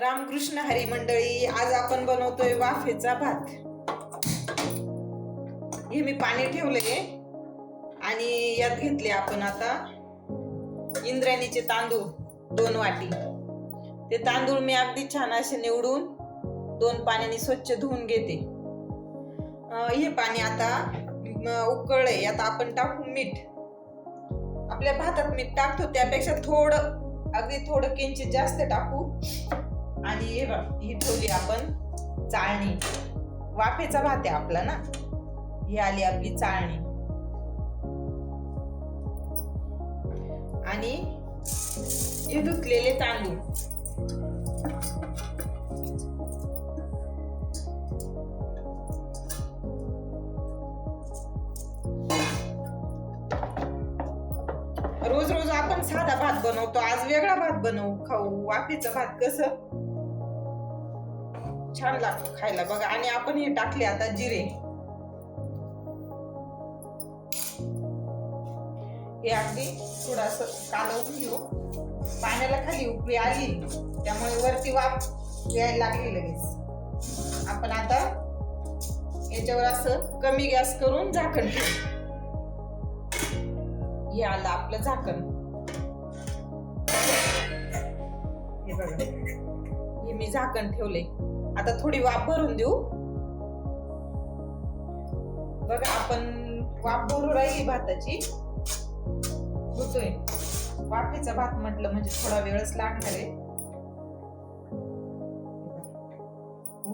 रामकृष्ण हरी मंडळी आज आपण बनवतोय वाफेचा भात. हे मी पाणी ठेवलंय आणि यात घेतले आपण आता इंद्रायणीचे तांदूळ दोन वाटी. ते तांदूळ मी अगदी छान असे निवडून दोन पाण्याने स्वच्छ धुवून घेते. हे पाणी आता उकळलंय. आता आपण टाकू मीठ. आपल्या भातात मीठ टाकतो त्यापेक्षा थोडं अगदी थोडं किंचित जास्त टाकू. आणि हे ही ठेवली आपण चाळणी. वाफेचा भात आहे आपला ना? ही आली आपली चाळणी. आणि हे धुतलेले तांदूळ. रोज रोज आपण साधा भात बनवतो आज वेगळा भात बनवू खाऊ. वाफेचा भात कसं? छान लागतो खायला. बघा आणि आपण हे टाकले आता जिरे. हे अगदी थोडस कालवून घेऊ. पाण्याला खाली उकळी आली. त्यामुळे वरती वाफ यायला लागली लगेच. आपण आता याच्यावर असं कमी गॅस करून झाकण ठेवू. हे आलं आपलं झाकण. हे बघा. हे मी झाकण ठेवले आता थोडी वाफ भरून देऊ. बघा आपण वाफ भरू राहिली भाताची. होतोय. वाफेचा भात म्हटलं म्हणजे थोडा वेळच लागणार आहे.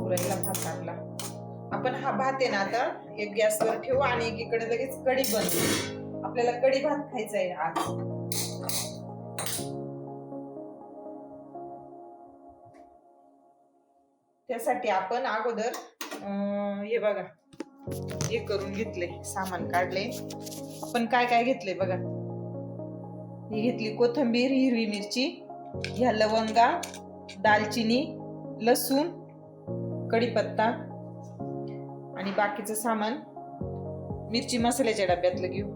राहिला भात लागला. आपण हा भात आहे ना आता एक गॅसवर ठेवू आणि एकीकडे लगेच कढी बनवू. आपल्याला कढी भात खायचा आहे आज. त्यासाठी आपण अगोदर हे बघा. हे करून घेतले सामान काढले आपण काय काय घेतले बघा? ही घेतली कोथंबीर हिरवी मिरची ह्या लवंगा दालचिनी लसूण कढीपत्ता आणि बाकीचं सामान मिरची मसाल्याच्या डब्यातलं घेऊ.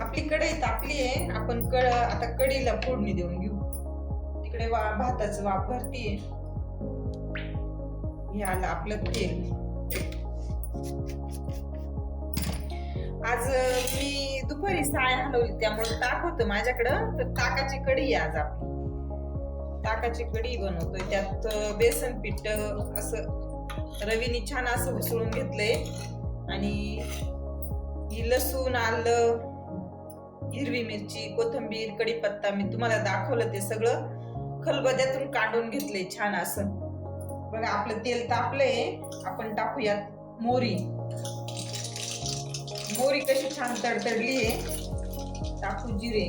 आपली कढई तापली आहे. आपण कड आता कढीला फोडणी देऊन घेऊ. तिकडे वा भाताचं वाफ भरतीये. हे आलं आपलं तेल. आज मी दुपारी साय हलवली त्यामुळे ताक होतं माझ्याकडं. तर ताकाची कढी आहे आज आपली. ताकाची कढी बनवतोय. त्यात बेसन पीठ असं रवीने छान असं उसळून घेतलंय. आणि लसूण आलं हिरवी मिरची कोथिंबीर कडीपत्ता मी तुम्हाला दाखवलं ते सगळं. खलबद्यातून काढून घेतले छान असं. बघा आपलं तेल तापलंय. आपण टाकूयात मोरी. मोरी कशी छान तडतडली आहे टाकू जिरे.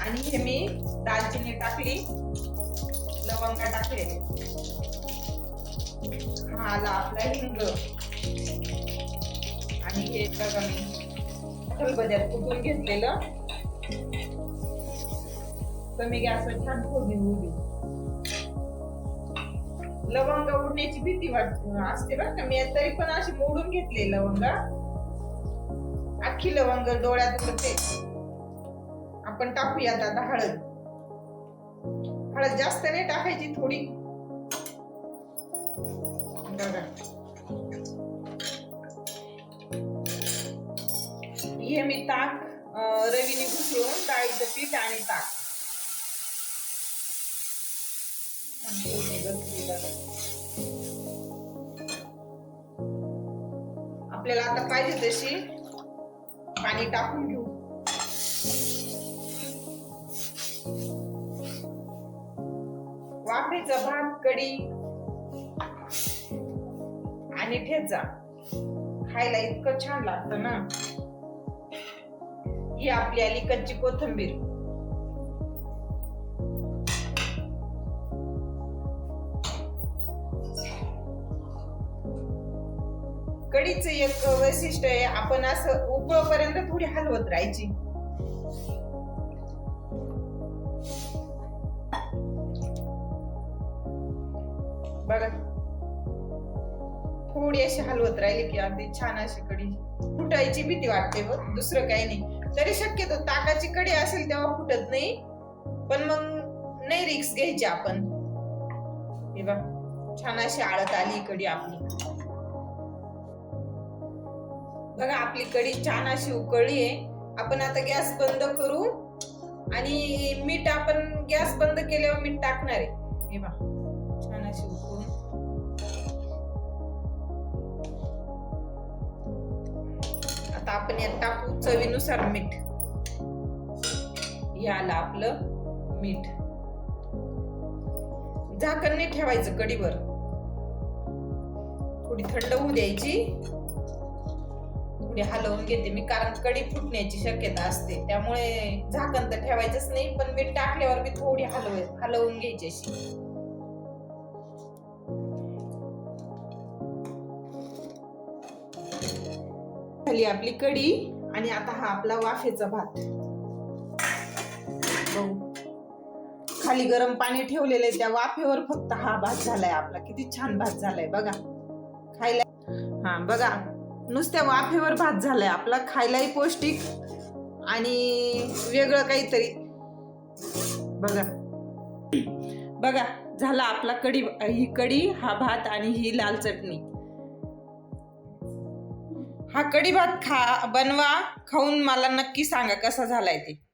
आणि हे मी दालचिनी टाकली. लवंगा टाकले. हा आला आपला हिंग. आणि हे बघा मी. खलबद्यात कुठून घेतलेलं. कमी गॅसवर छान फोडणी होऊ लवंग उडण्याची भीती वाट असते बरं का. मी तरी पण अशी मोडून घेतले लवंगा. अख्खी लवंग डोळ्यात उडते. आपण टाकूयात आता हळद. हळद जास्त नाही टाकायची थोडी. बघा. ताक रवीने घुसळून डाळीचं पीठ आणि ताक. आपल्याला आता पाहिजे तशी पाणी टाकून घेऊ. वाफेचा भात कढी आणि ठेचा. खायला इतकं छान लागतं ना. ही आपली आली कच्ची कोथिंबीर. कढीचं एक वैशिष्ट्य आहे आपण असं उकळपर्यंत थोडी हलवत राहायची. बघा. थोडी अशी हलवत राहिली की अगदी छान अशी कढी फुटायची भीती वाटते बघ दुसरं काही नाही. तरी शक्यतो ताकाची कडी असेल तेव्हा फुटत नाही. पण मग नाही रिक्स घ्यायची आपण. हे छान अशी आळत आली कडी आपली. बघा आपली कडी छान अशी उकळली आहे. आपण आता गॅस बंद करू आणि मीठ आपण गॅस बंद केल्यावर मीठ टाकणार आहे. हे बघा. आता आपण यात टाकू चवीनुसार मीठ. याला आपलं मीठ. झाकण नाही ठेवायचं कढीवर. थोडी थंड होऊ द्यायची. थोडी हलवून घेते मी कारण कढी फुटण्याची शक्यता असते. त्यामुळे झाकण तर ठेवायचंच नाही पण मीठ टाकल्यावर मी थोडी हलव हलवून घ्यायची अशी. खाली आपली कढी आणि आता हा आपला वाफेचा भात. बघू. खाली गरम पाणी ठेवलेलं आहे त्या वाफेवर फक्त हा भात झालाय आपला. किती छान भात झालाय बघा. खायला हा बघा. नुसत्या वाफेवर भात झालाय आपला. खायलाही पौष्टिक आणि वेगळं काहीतरी. बघा. बघा झाला आपला कढी ही कढी हा भात आणि ही लाल चटणी. हा कढी भात खा बनवा खाऊन मला नक्की सांगा कसा झालाय ते.